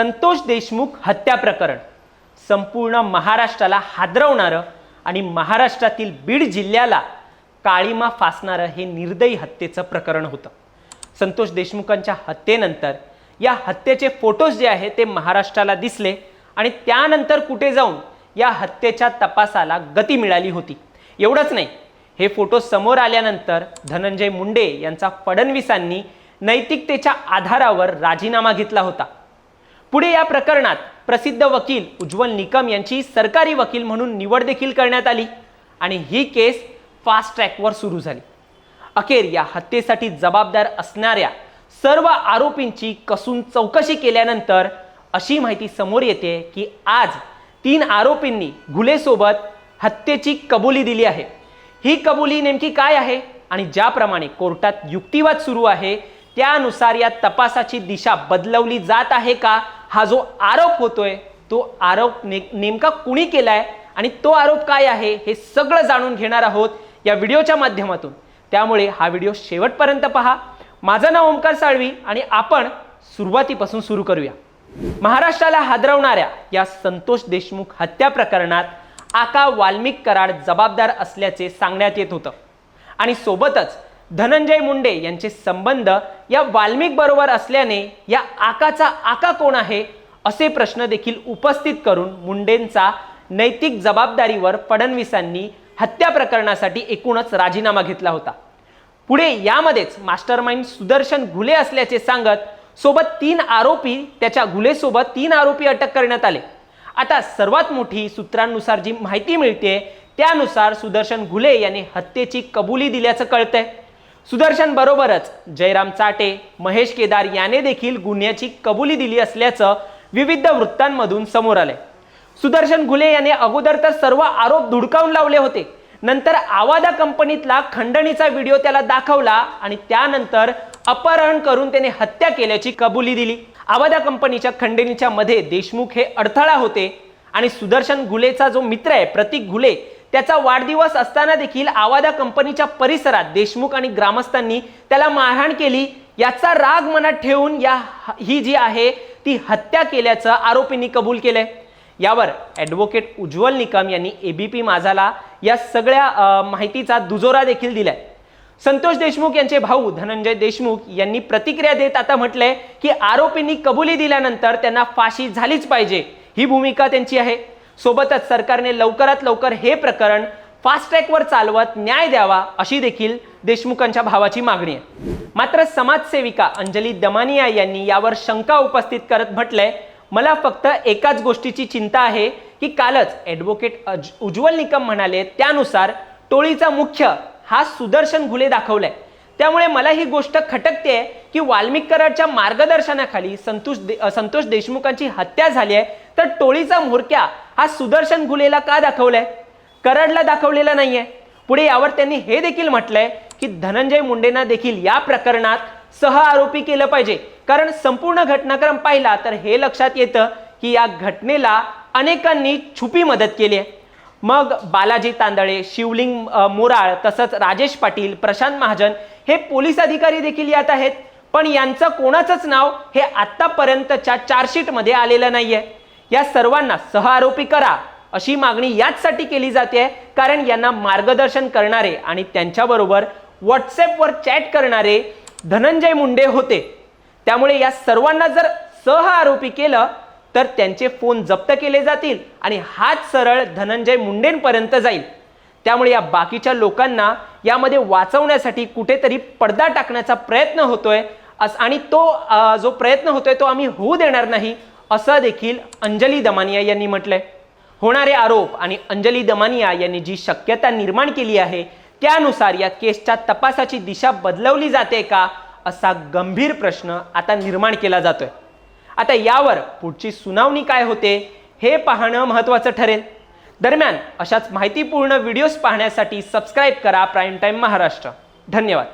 संतोष देशमुख हत्या प्रकरण. संपूर्ण महाराष्ट्राला हादरवणारं आणि महाराष्ट्रातील बीड जिल्ह्याला काळीमा फासणारं हे निर्दयी हत्येचं प्रकरण होतं. संतोष देशमुखांच्या हत्येनंतर या हत्येचे फोटोज जे आहेत ते महाराष्ट्राला दिसले आणि त्यानंतर कुठे जाऊन या हत्येच्या तपासाला गती मिळाली होती. एवढंच नाही हे फोटो समोर आल्यानंतर धनंजय मुंडे यांचा फडणवीसांनी नैतिकतेच्या आधारावर राजीनामा घेतला होता. पुढे या प्रकरणात प्रसिद्ध वकील उज्ज्वल निकम यांची सरकारी वकील म्हणून निवड देखील करण्यात आली आणि ही केस फास्ट ट्रॅकवर सुरू झाली. अखेर या हत्येसाठी जबाबदार असणाऱ्या सर्व आरोपींची कसून चौकशी केल्यानंतर अशी माहिती समोर येते की आज तीन आरोपींनी घुलेसोबत हत्येची कबुली दिली आहे. ही कबुली नेमकी काय आहे आणि ज्याप्रमाणे कोर्टात युक्तिवाद सुरू आहे त्यानुसार या तपासाची दिशा बदलवली जात आहे का हा जो आरोप होतोय तो आरोप ने नेमका कुणी केलाय आणि तो आरोप काय आहे हे सगळं जाणून घेणार आहोत या व्हिडिओच्या माध्यमातून. त्यामुळे हा व्हिडिओ शेवटपर्यंत पहा. माझं नाव ओंकार साळवी आणि आपण सुरुवातीपासून सुरू करूया. महाराष्ट्राला हादरवणाऱ्या या संतोष देशमुख हत्या प्रकरणात आका वाल्मिक कराड जबाबदार असल्याचे सांगण्यात येत होतं. आणि सोबतच धनंजय मुंडे यांचे संबंध या वाल्मिक बरोबर असल्याने या आकाचा आका कोण आहे असे प्रश्न देखील उपस्थित करून मुंडेंचा नैतिक जबाबदारीवर फडणवीसांनी हत्या प्रकरणासाठी एकूणच राजीनामा घेतला होता. पुढे यामध्येच मास्टरमाइंड सुदर्शन घुले असल्याचे सांगत सोबत तीन आरोपी त्याच्या घुलेसोबत तीन आरोपी अटक करण्यात आले. आता सर्वात मोठी सूत्रांनुसार जी माहिती मिळते त्यानुसार सुदर्शन घुले यांनी हत्येची कबुली दिल्याचं कळतंय. सुदर्शन बरोबरच जयराम चाटे महेश केदार याने देखील गुन्ह्याची कबुली दिली असल्याचं विविध वृत्तांमधून समोर आलंय. सुदर्शन घुले याने अगोदर तर सर्व आरोप धुडकावून लावले होते. नंतर आवादा कंपनीतला खंडणीचा व्हिडिओ त्याला दाखवला आणि त्यानंतर अपहरण करून त्याने हत्या केल्याची कबुली दिली. आवादा कंपनीच्या खंडणीच्या मध्ये देशमुख हे अडथळा होते आणि सुदर्शन घुलेचा जो मित्र आहे प्रतीक घुले त्याचा वाढदिवस असताना देखील आवादा कंपनीच्या परिसरात देशमुख आणि ग्रामस्थांनी त्याला मारहाण केली. याचा राग मनात ठेवून या ही जी आहे ती हत्या केल्याचं आरोपींनी कबूल केलंय. यावर ॲडव्होकेट उज्ज्वल निकम यांनी एबीपी माझाला या सगळ्या माहितीचा दुजोरा देखील दिलाय. संतोष देशमुख यांचे भाऊ धनंजय देशमुख यांनी प्रतिक्रिया देत आता म्हटलंय की आरोपींनी कबुली दिल्यानंतर त्यांना फाशी झालीच पाहिजे. ही भूमिका त्यांची आहे. सोबतच सरकारने लवकरात लवकर हे प्रकरण फास्ट ट्रॅकवर चालवत न्याय द्यावा अशी देखील देशमुखांच्या भावाची मागणी आहे. मात्र समाजसेविका अंजली दमानिया यांनी यावर शंका उपस्थित करत म्हटलंय मला फक्त एकाच गोष्टीची चिंता आहे की कालच ॲडव्होकेट अज- उज्ज्वल निकम म्हणाले त्यानुसार टोळीचा मुख्य हा सुदर्शन घुले दाखवलाय. त्यामुळे मला ही गोष्ट खटकते की वाल्मिक कराडच्या मार्गदर्शनाखाली संतोष दे संतोष देशमुखांची हत्या झाली आहे. तर टोळीचा म्होरक्या हा सुदर्शन घुलेला का दाखवलाय? कराडला दाखवलेला नाहीये. पुढे यावर त्यांनी हे देखील म्हटलंय की धनंजय मुंडेंना देखील या प्रकरणात सह आरोपी केलं पाहिजे. कारण संपूर्ण घटनाक्रम पाहिला तर हे लक्षात येतं की या घटनेला अनेकांनी छुपी मदत केली आहे. मग बालाजी तांदळे शिवलिंग मोराळ तसंच राजेश पाटील प्रशांत महाजन हे पोलीस अधिकारी देखील यात आहेत. पण यांचं कोणाचंच नाव हे आतापर्यंतच्या चार्जशीटमध्ये आलेलं नाहीये. या सर्वांना सह आरोपी करा अशी मागणी याचसाठी केली जाते कारण यांना मार्गदर्शन करणारे आणि त्यांच्याबरोबर व्हॉट्सॲपवर चॅट करणारे धनंजय मुंडे होते. त्यामुळे या सर्वांना जर सह आरोपी केलं तर त्यांचे फोन जप्त केले जातील आणि हाच सरळ धनंजय मुंडेंपर्यंत जाईल. त्यामुळे या बाकीच्या लोकांना यामध्ये वाचवण्यासाठी कुठेतरी पडदा टाकण्याचा प्रयत्न होतोय आणि तो जो प्रयत्न होतोय तो आम्ही होऊ देणार नाही असं देखील अंजली दमानिया यांनी म्हटलंय. होणारे आरोप आणि अंजली दमानिया यांनी जी शक्यता निर्माण केली आहे त्यानुसार या केसच्या तपासाची दिशा बदलवली जाते का असा गंभीर प्रश्न आता निर्माण केला जातोय. आता यावर पुढची सुनावणी काय होते हे पाहणं महत्त्वाचं ठरेल. दरम्यान अशाच माहितीपूर्ण व्हिडिओज पाहण्यासाठी सबस्क्राईब करा प्राईम टाईम महाराष्ट्र. धन्यवाद.